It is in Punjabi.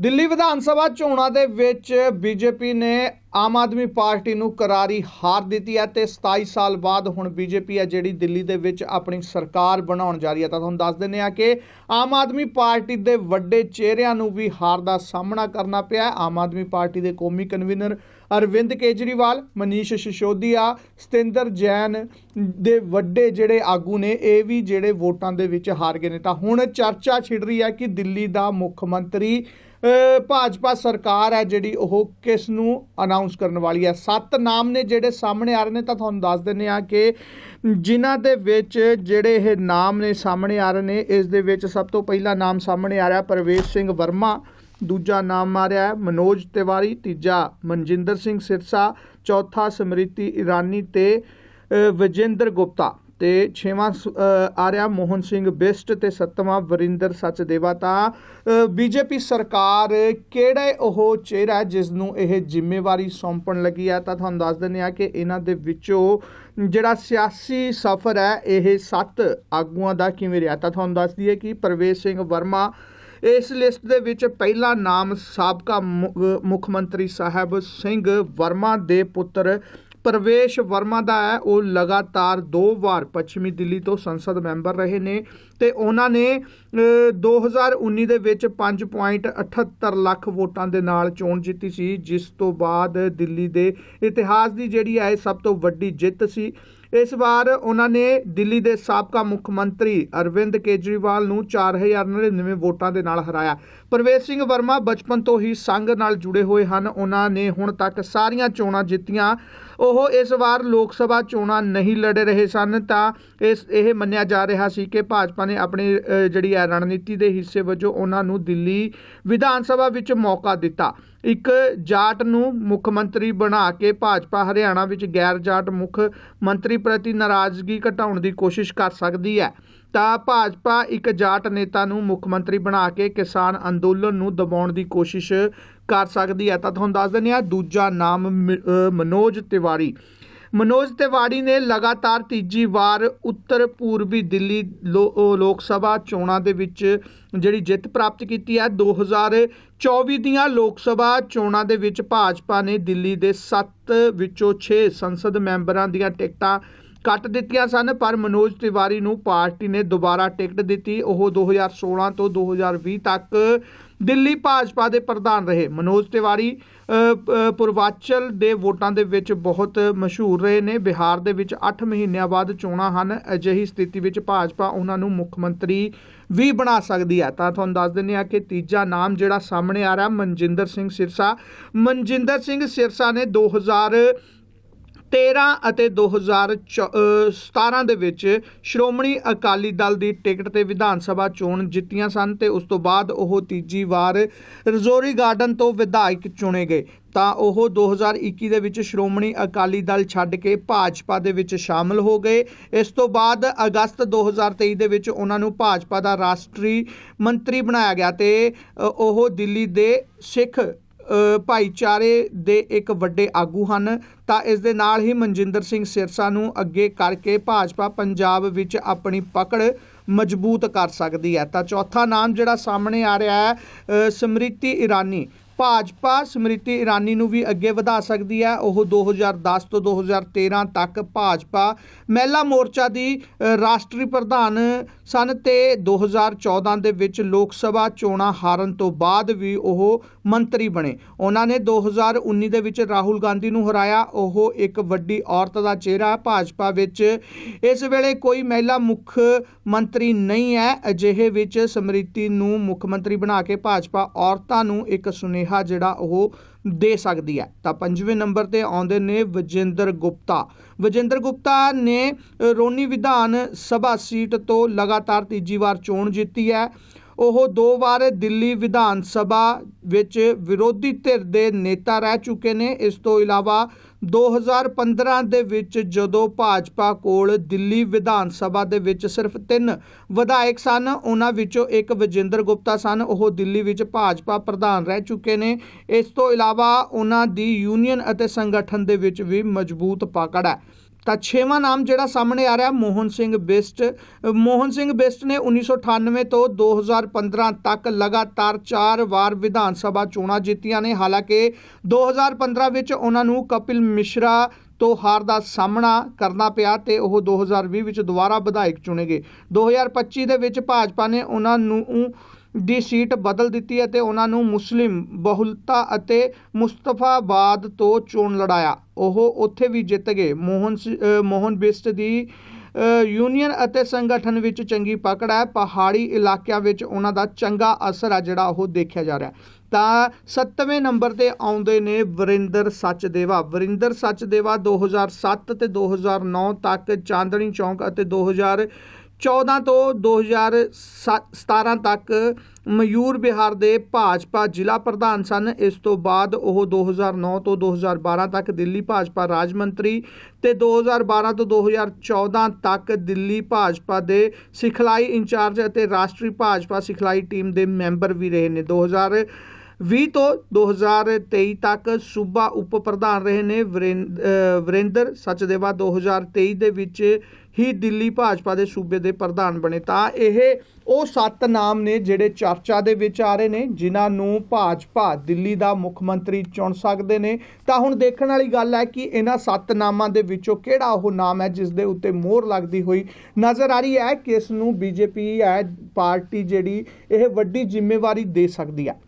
ਦਿੱਲੀ ਵਿਧਾਨ ਸਭਾ ਚੋਣਾਂ ਦੇ ਵਿੱਚ ਬੀਜੇਪੀ ਨੇ ਆਮ ਆਦਮੀ ਪਾਰਟੀ ਨੂੰ ਕਰਾਰੀ ਹਾਰ ਦਿੱਤੀ ਹੈ ਤੇ 27 ਸਾਲ ਬਾਅਦ ਹੁਣ ਬੀਜੇਪੀ ਹੈ ਜਿਹੜੀ ਦਿੱਲੀ ਦੇ ਵਿੱਚ ਆਪਣੀ ਸਰਕਾਰ ਬਣਾਉਣ ਜਾ ਰਹੀ ਹੈ। ਤਾਂ ਤੁਹਾਨੂੰ ਦੱਸ ਦਿੰਦੇ ਆ ਕਿ ਆਮ ਆਦਮੀ ਪਾਰਟੀ ਦੇ ਵੱਡੇ ਚਿਹਰਿਆਂ ਨੂੰ ਵੀ ਹਾਰ ਦਾ ਸਾਹਮਣਾ ਕਰਨਾ ਪਿਆ ਆਮ ਆਦਮੀ ਪਾਰਟੀ ਦੇ ਕੌਮੀ ਕਨਵੀਨਰ ਅਰਵਿੰਦ ਕੇਜਰੀਵਾਲ, ਮਨੀਸ਼ ਸਿਸੋਦੀਆ, ਸਤਿੰਦਰ ਜੈਨ ਦੇ ਵੱਡੇ ਜਿਹੜੇ ਆਗੂ ਨੇ, ਇਹ ਵੀ ਜਿਹੜੇ ਵੋਟਾਂ ਦੇ ਵਿੱਚ ਹਾਰ ਗਏ ਨੇ। ਤਾਂ ਹੁਣ ਚਰਚਾ ਛਿੜ ਰਹੀ ਹੈ ਕਿ ਦਿੱਲੀ ਦਾ ਮੁੱਖ ਮੰਤਰੀ ਭਾਜਪਾ ਸਰਕਾਰ ਹੈ ਜਿਹੜੀ ਉਹ ਕਿਸ ਨੂੰ ਅਨਾਉਂਸ ਕਰਨ ਵਾਲੀ ਹੈ? ਸੱਤ ਨਾਮ ਨੇ ਜਿਹੜੇ ਸਾਹਮਣੇ ਆ ਰਹੇ ਨੇ ਤਾਂ ਤੁਹਾਨੂੰ ਦੱਸ ਦਿੰਦੇ ਆ ਕਿ ਜਿਨ੍ਹਾਂ ਦੇ ਵਿੱਚ ਜਿਹੜੇ ਇਹ ਨਾਮ ਨੇ ਸਾਹਮਣੇ ਆ ਰਹੇ ਨੇ ਇਸ ਦੇ ਵਿੱਚ ਸਭ ਤੋਂ ਪਹਿਲਾ ਨਾਮ ਸਾਹਮਣੇ ਆ ਰਿਹਾ ਪ੍ਰਵੇਸ਼ ਸਿੰਘ ਵਰਮਾ ਦੂਜਾ ਨਾਮ ਆ ਰਿਹਾ ਹੈ ਮਨੋਜ ਤਿਵਾਰੀ ਤੀਜਾ ਮਨਜਿੰਦਰ ਸਿੰਘ ਸਿਰਸਾ ਚੌਥਾ ਸਮ੍ਰਿਤੀ ਇਰਾਨੀ ਤੇ ਅ, ਵਿਜੇਂਦਰ ਗੁਪਤਾ। ਤੇ ਛੇਵਾਂ ਸ- ਆ ਰਿਹਾ ਮੋਹਨ ਸਿੰਘ ਬਿਸਟ ਤੇ ਸੱਤਵਾਂ ਵਰਿੰਦਰ ਸੱਚਦੇਵਾ। ਤਾਂ ਬੀਜੇਪੀ ਸਰਕਾਰ ਕਿਹੜਾ ਉਹ ਚਿਹਰਾ ਜਿਸ ਨੂੰ ਇਹ ਜ਼ਿੰਮੇਵਾਰੀ ਸੌਂਪਣ ਲੱਗੀ ਹੈ? ਤਾਂ ਤੁਹਾਨੂੰ ਦੱਸ ਦਿੰਦੇ ਆ ਕਿ ਇਹਨਾਂ ਦੇ ਵਿੱਚੋਂ ਜਿਹੜਾ ਸਿਆਸੀ ਸਫ਼ਰ ਹੈ, ਇਹ ਸੱਤ ਆਗੂਆਂ ਦਾ ਕਿਵੇਂ ਰਿਹਾ? ਤਾਂ ਤੁਹਾਨੂੰ ਦੱਸ ਦਈਏ ਕਿ ਪ੍ਰਵੇਸ਼ ਸਿੰਘ ਵਰਮਾ ਇਸ ਲਿਸਟ ਦੇ ਵਿੱਚ ਪਹਿਲਾ ਨਾਮ ਸਾਬਕਾ ਮੁੱਖ ਮੰਤਰੀ ਸਾਹਿਬ ਸਿੰਘ ਵਰਮਾ ਦੇ ਪੁੱਤਰ ਪ੍ਰਵੇਸ਼ ਵਰਮਾ ਦਾ ਹੈ। ਉਹ ਲਗਾਤਾਰ ਦੋ ਵਾਰ ਪੱਛਮੀ ਦਿੱਲੀ ਤੋਂ ਸੰਸਦ ਮੈਂਬਰ ਰਹੇ ਨੇ ਤੇ ਉਹਨਾਂ ਨੇ ਅਹ, 2019 ਦੇ ਵਿੱਚ 5.78 ਲੱਖ ਵੋਟਾਂ ਦੇ ਨਾਲ ਚੋਣ ਜਿੱਤੀ ਸੀ ਜਿਸ ਤੋਂ ਬਾਅਦ ਦਿੱਲੀ ਦੇ ਇਤਿਹਾਸ ਦੀ ਜਿਹੜੀ ਹੈ ਇਹ ਸਭ ਤੋਂ ਵੱਡੀ ਜਿੱਤ ਸੀ। ਇਸ ਵਾਰ ਉਹਨਾਂ ਨੇ ਦਿੱਲੀ ਦੇ ਸਾਬਕਾ ਮੁੱਖ ਮੰਤਰੀ ਅਰਵਿੰਦ ਕੇਜਰੀਵਾਲ ਨੂੰ 4099 ਵੋਟਾਂ ਦੇ ਨਾਲ ਹਰਾਇਆ। ਪ੍ਰਵੇਸ਼ ਸਿੰਘ ਵਰਮਾ ਬਚਪਨ ਤੋਂ ਹੀ ਸੰਘ ਨਾਲ ਜੁੜੇ ਹੋਏ ਹਨ। ਉਹਨਾਂ ਨੇ ਹੁਣ ਤੱਕ ਸਾਰੀਆਂ ਚੋਣਾਂ ਜਿੱਤੀਆਂ। ਉਹ ਇਸ ਵਾਰ ਲੋਕ ਸਭਾ ਚੋਣਾਂ ਨਹੀਂ ਲੜ ਰਹੇ ਸਨ ਤਾਂ ਇਸ, ਇਹ ਮੰਨਿਆ ਜਾ ਰਿਹਾ ਸੀ ਕਿ ਭਾਜਪਾ ਨੇ ਆਪਣੀ ਜਿਹੜੀ ਹੈ ਰਣਨੀਤੀ ਦੇ ਹਿੱਸੇ ਵਜੋਂ ਉਹਨਾਂ ਨੂੰ ਦਿੱਲੀ ਵਿਧਾਨ ਸਭਾ ਵਿੱਚ ਮੌਕਾ ਦਿੱਤਾ। ਇੱਕ ਜਾਟ ਨੂੰ ਮੁੱਖ ਮੰਤਰੀ ਬਣਾ ਕੇ ਭਾਜਪਾ ਹਰਿਆਣਾ ਵਿੱਚ ਗੈਰ ਜਾਟ ਮੁੱਖ ਮੰਤਰੀ ਪ੍ਰਤੀ ਨਾਰਾਜ਼ਗੀ ਘਟਾਉਣ ਦੀ ਕੋਸ਼ਿਸ਼ ਕਰ ਸਕਦੀ ਹੈ। ਤਾਂ ਭਾਜਪਾ ਇੱਕ ਜਾਟ ਨੇਤਾ ਨੂੰ ਮੁੱਖ ਮੰਤਰੀ ਬਣਾ ਕੇ ਕਿਸਾਨ ਅੰਦੋਲਨ ਨੂੰ ਦਬਾਉਣ ਦੀ ਕੋਸ਼ਿਸ਼ ਕਰ ਸਕਦੀ ਹੈ। ਤਾਂ ਤੁਹਾਨੂੰ ਦੱਸ ਦਿੰਦੇ ਆ ਦੂਜਾ ਨਾਮ ਮ- ਮਨੋਜ ਤਿਵਾਰੀ ਮਨੋਜ ਤਿਵਾੜੀ ਨੇ ਲਗਾਤਾਰ ਤੀਜੀ ਵਾਰ ਉੱਤਰ ਪੂਰਬੀ ਦਿੱਲੀ ਲੋ- ਲੋਕ ਸਭਾ ਚੋਣਾਂ ਦੇ ਵਿੱਚ ਜਿਹੜੀ ਜਿੱਤ ਪ੍ਰਾਪਤ ਕੀਤੀ ਹੈ। 2024 ਦੀਆਂ ਲੋਕ ਸਭਾ ਚੋਣਾਂ ਦੇ ਵਿੱਚ ਭਾਜਪਾ ਨੇ ਦਿੱਲੀ ਦੇ 7 ਵਿੱਚੋਂ 6 ਸੰਸਦ ਮੈਂਬਰਾਂ ਦੀਆਂ ਟਿਕਟਾਂ ਕੱਟ ਦਿੱਤੀਆਂ ਸਨ, ਪਰ ਮਨੋਜ ਤਿਵਾਰੀ ਨੂੰ ਪਾਰਟੀ ਨੇ ਦੁਬਾਰਾ ਟਿਕਟ ਦਿੱਤੀ। ਉਹ 2016 ਤੋਂ 2020 ਤੱਕ ਦਿੱਲੀ ਭਾਜਪਾ ਦੇ ਪ੍ਰਧਾਨ ਰਹੇ। ਮਨੋਜ ਤਿਵਾਰੀ ਪੂਰਵਾਚਲ ਦੇ ਵੋਟਾਂ ਦੇ ਵਿੱਚ ਬਹੁਤ ਮਸ਼ਹੂਰ ਰਹੇ ਨੇ। ਬਿਹਾਰ ਦੇ ਵਿੱਚ 8 ਮਹੀਨਿਆਂ ਬਾਅਦ ਚੋਣਾਂ ਹਨ। ਅਜਿਹੀ ਸਥਿਤੀ ਵਿੱਚ ਭਾਜਪਾ ਉਹਨਾਂ ਨੂੰ ਮੁੱਖ ਮੰਤਰੀ ਵੀ ਬਣਾ ਸਕਦੀ ਹੈ। ਤਾਂ ਤੁਹਾਨੂੰ ਦੱਸ ਦਿੰਦੇ ਆ ਕਿ ਤੀਜਾ ਨਾਮ ਜਿਹੜਾ ਸਾਹਮਣੇ ਆ ਰਿਹਾ, ਮਨਜਿੰਦਰ ਸਿੰਘ ਸਿਰਸਾ। ਮਨਜਿੰਦਰ ਸਿੰਘ ਸਿਰਸਾ ਨੇ 2000 13 ਅਤੇ 2017 ਦੇ ਵਿੱਚ ਸ਼੍ਰੋਮਣੀ ਅਕਾਲੀ ਦਲ ਦੀ ਟਿਕਟ ਤੇ ਵਿਧਾਨ ਸਭਾ ਚੋਣ ਜਿੱਤੀਆਂ ਸਨ ਤੇ ਉਸ ਤੋਂ ਬਾਅਦ ਉਹ ਤੀਜੀ ਵਾਰ ਰਜ਼ੋਰੀ ਗਾਰਡਨ ਤੋਂ ਵਿਧਾਇਕ ਚੁਣੇ ਗਏ। ਤਾਂ ਉਹ 2021 ਦੇ ਵਿੱਚ ਸ਼੍ਰੋਮਣੀ ਅਕਾਲੀ ਦਲ ਛੱਡ ਕੇ ਭਾਜਪਾ ਦੇ ਵਿੱਚ ਸ਼ਾਮਲ ਹੋ ਗਏ। ਇਸ ਤੋਂ ਬਾਅਦ ਅਗਸਤ 2023 ਦੇ ਵਿੱਚ ਉਹਨਾਂ ਨੂੰ ਭਾਜਪਾ ਦਾ ਰਾਸ਼ਟਰੀ ਮੰਤਰੀ ਬਣਾਇਆ ਗਿਆ ਤੇ ਉਹ ਦਿੱਲੀ ਦੇ ਸਿੱਖ ਭਾਈਚਾਰੇ ਦੇ ਇੱਕ ਵੱਡੇ ਆਗੂ ਹਨ। ਤਾਂ ਇਸ ਦੇ ਨਾਲ ਹੀ ਮਨਜਿੰਦਰ ਸਿੰਘ ਸਿਰਸਾ ਨੂੰ ਅੱਗੇ ਕਰਕੇ ਭਾਜਪਾ ਪੰਜਾਬ ਵਿੱਚ ਆਪਣੀ ਪਕੜ ਮਜ਼ਬੂਤ ਕਰ ਸਕਦੀ ਹੈ। ਤਾਂ ਚੌਥਾ ਨਾਮ ਜਿਹੜਾ ਸਾਹਮਣੇ ਆ ਰਿਹਾ ਹੈ ਸਮ੍ਰਿਤੀ ਇਰਾਨੀ। ਭਾਜਪਾ ਸਮ੍ਰਿਤੀ ਇਰਾਨੀ ਨੂੰ ਵੀ ਅੱਗੇ ਵਧਾ ਸਕਦੀ ਹੈ। ਉਹ 2010 ਤੋਂ 2013 ਤੱਕ ਭਾਜਪਾ ਮਹਿਲਾ ਮੋਰਚਾ ਦੀ ਰਾਸ਼ਟਰੀ ਪ੍ਰਧਾਨ ਸਨ ਤੇ 2014 ਦੇ ਵਿੱਚ ਲੋਕ ਸਭਾ ਚੋਣਾਂ ਹਾਰਨ ਤੋਂ ਬਾਅਦ ਵੀ ਉਹ ਮੰਤਰੀ ਬਣੇ। ਉਹਨਾਂ ਨੇ 2019 ਦੇ ਵਿੱਚ ਰਾਹੁਲ ਗਾਂਧੀ ਨੂੰ ਹਰਾਇਆ। ਉਹ ਇੱਕ ਵੱਡੀ ਔਰਤ ਦਾ ਚਿਹਰਾ ਹੈ ਭਾਜਪਾ ਵਿੱਚ ਇਸ ਵੇਲੇ ਕੋਈ ਮਹਿਲਾ ਮੁੱਖ ਮੰਤਰੀ ਨਹੀਂ ਹੈ। ਅਜਿਹੇ ਵਿੱਚ ਸਮ੍ਰਿਤੀ ਨੂੰ ਮੁੱਖ ਮੰਤਰੀ ਬਣਾ ਕੇ ਭਾਜਪਾ ਔਰਤਾਂ ਨੂੰ ਇੱਕ ਸੁਨੇਹਾ ਜਿਹੜਾ ਉਹ ਦੇ ਸਕਦੀ ਹੈ। ਤਾਂ ਪੰਜਵੇਂ ਨੰਬਰ ਤੇ ਆਉਂਦੇ ਨੇ ਵਿਜੇਂਦਰ ਗੁਪਤਾ। ਵਿਜੇਂਦਰ ਗੁਪਤਾ ਨੇ ਰੋਨੀ ਵਿਧਾਨ ਸਭਾ ਸੀਟ ਤੋਂ ਲਗਾਤਾਰ ਤੀਜੀ ਵਾਰ ਚੋਣ ਜਿੱਤੀ ਹੈ। ਉਹ ਦੋ ਵਾਰ ਦਿੱਲੀ ਵਿਧਾਨ ਸਭਾ ਵਿੱਚ ਵਿਰੋਧੀ ਧਿਰ ਦੇ ਨੇਤਾ ਰਹਿ ਚੁੱਕੇ ਨੇ। ਇਸ ਤੋਂ ਇਲਾਵਾ 2015 ਦੇ ਵਿੱਚ ਜਦੋਂ ਭਾਜਪਾ ਕੋਲ ਦਿੱਲੀ ਵਿਧਾਨ ਸਭਾ ਦੇ ਵਿੱਚ ਸਿਰਫ ਤਿੰਨ ਵਿਧਾਇਕ ਸਨ, ਉਹਨਾਂ ਵਿੱਚੋਂ ਇੱਕ ਵਿਜੇਂਦਰ ਗੁਪਤਾ ਸਨ, ਉਹ ਦਿੱਲੀ ਵਿੱਚ ਭਾਜਪਾ ਪ੍ਰਧਾਨ ਰਹਿ ਚੁੱਕੇ ਨੇ। ਇਸ ਤੋਂ ਇਲਾਵਾ ਉਹਨਾਂ ਦੀ ਯੂਨੀਅਨ ਅਤੇ ਸੰਗਠਨ ਦੇ ਵਿੱਚ ਵੀ ਮਜ਼ਬੂਤ ਪਕੜ ਹੈ। ਤਾਂ ਛੇਵਾਂ ਨਾਮ ਜਿਹੜਾ ਸਾਹਮਣੇ ਆ ਰਿਹਾ ਮੋਹਨ ਸਿੰਘ ਬਿਸਟ। ਮੋਹਨ ਸਿੰਘ ਬਿਸਟ ਨੇ 1998 ਤੋਂ 2015 ਤੱਕ ਲਗਾਤਾਰ 4 ਵਾਰ ਵਿਧਾਨ ਸਭਾ ਚੋਣਾਂ ਜਿੱਤੀਆਂ ਨੇ। ਹਾਲਾਂਕਿ 2015 ਵਿੱਚ ਉਹਨਾਂ ਨੂੰ ਕਪਿਲ ਮਿਸ਼ਰਾ ਤੋਂ ਹਾਰ ਦਾ ਸਾਹਮਣਾ ਕਰਨਾ ਪਿਆ ਤੇ ਉਹ 2020 ਵਿੱਚ ਦੁਬਾਰਾ ਵਿਧਾਇਕ ਚੁਣੇ ਗਏ। 2025 ਦੇ ਵਿੱਚ ਭਾਜਪਾ ਨੇ ਉਹਨਾਂ ਨੂੰ ਦੀ ਸੀਟ ਬਦਲ ਦਿੱਤੀ ਅਤੇ ਉਹਨਾਂ ਨੂੰ ਮੁਸਲਿਮ, ਬਹੁਲਤਾ ਅਤੇ ਮੁਸਤਫਾਬਾਦ ਤੋਂ ਚੋਣ ਲੜਾਇਆ। ਉਹ ਉੱਥੇ ਵੀ ਜਿੱਤ ਗਏ। ਮੋਹਨ ਸਿ- ਮੋਹਨ ਬਿਸਟ ਦੀ ਯੂਨੀਅਨ ਅਤੇ ਸੰਗਠਨ ਵਿੱਚ ਚੰਗੀ ਪਕੜ ਹੈ। ਪਹਾੜੀ ਇਲਾਕਿਆਂ ਵਿੱਚ ਉਹਨਾਂ ਦਾ ਚੰਗਾ ਅਸਰ ਆ ਜਿਹੜਾ ਉਹ ਦੇਖਿਆ ਜਾ ਰਿਹਾ ਤਾਂ 7ਵੇਂ ਨੰਬਰ ਤੇ ਆਉਂਦੇ ਨੇ ਵਰਿੰਦਰ ਸੱਚਦੇਵਾ। ਵਰਿੰਦਰ ਸਚਦੇਵਾ 2007 ਤੇ 2009 ਤੱਕ ਚਾਂਦਣੀ ਚੌਂਕ ਅਤੇ 2014 ਤੋਂ 2017 ਤੱਕ ਮਯੂਰ ਬਿਹਾਰ ਦੇ ਭਾਜਪਾ ਜ਼ਿਲ੍ਹਾ ਪ੍ਰਧਾਨ ਸਨ। ਇਸ ਤੋਂ ਬਾਅਦ ਉਹ 2009 ਤੋਂ 2012 ਤੱਕ ਦਿੱਲੀ ਭਾਜਪਾ ਰਾਜ ਮੰਤਰੀ ਤੇ 2012 ਤੋਂ 2014 ਤੱਕ ਦਿੱਲੀ ਭਾਜਪਾ ਦੇ ਸਿਖਲਾਈ ਇੰਚਾਰਜ ਅਤੇ ਰਾਸ਼ਟਰੀ ਭਾਜਪਾ ਸਿਖਲਾਈ ਟੀਮ ਦੇ ਮੈਂਬਰ ਵੀ ਰਹੇ ਨੇ। 2000 20 ਤੋਂ 2023 ਤੱਕ ਸੂਬਾ ਉਪ ਪ੍ਰਧਾਨ ਰਹੇ ਨੇ ਵਰਿੰ- ਅਹ ਵਰਿੰਦਰ ਸਚਦੇਵਾ 2023 ਦੇ ਵਿੱਚ ਹੀ ਦਿੱਲੀ ਭਾਜਪਾ ਦੇ ਸੂਬੇ ਦੇ ਪ੍ਰਧਾਨ ਬਣੇ। ਤਾਂ ਇਹ ਉਹ ਸੱਤ ਨਾਮ ਨੇ ਜਿਹੜੇ ਚਰਚਾ ਦੇ ਵਿੱਚ ਆ ਰਹੇ ਨੇ, ਜਿਨ੍ਹਾਂ ਨੂੰ ਭਾਜਪਾ ਦਿੱਲੀ ਦਾ ਮੁੱਖ ਮੰਤਰੀ ਚੁਣ ਸਕਦੇ ਨੇ। ਤਾਂ ਹੁਣ ਦੇਖਣ ਵਾਲੀ ਗੱਲ ਹੈ ਕਿ ਇਹਨਾਂ ਸੱਤ ਨਾਮਾਂ ਦੇ ਵਿੱਚੋਂ ਕਿਹੜਾ ਉਹ ਨਾਮ ਹੈ ਜਿਸ ਦੇ ਉੱਤੇ ਮੋਹਰ ਲੱਗਦੀ ਹੋਈ ਨਜ਼ਰ ਆ ਰਹੀ ਹੈ ਕਿ ਇਸ ਨੂੰ ਬੀਜੇਪੀ ਹੈ, ਪਾਰਟੀ ਜਿਹੜੀ ਇਹ ਵੱਡੀ ਜ਼ਿੰਮੇਵਾਰੀ ਦੇ ਸਕਦੀ ਹੈ।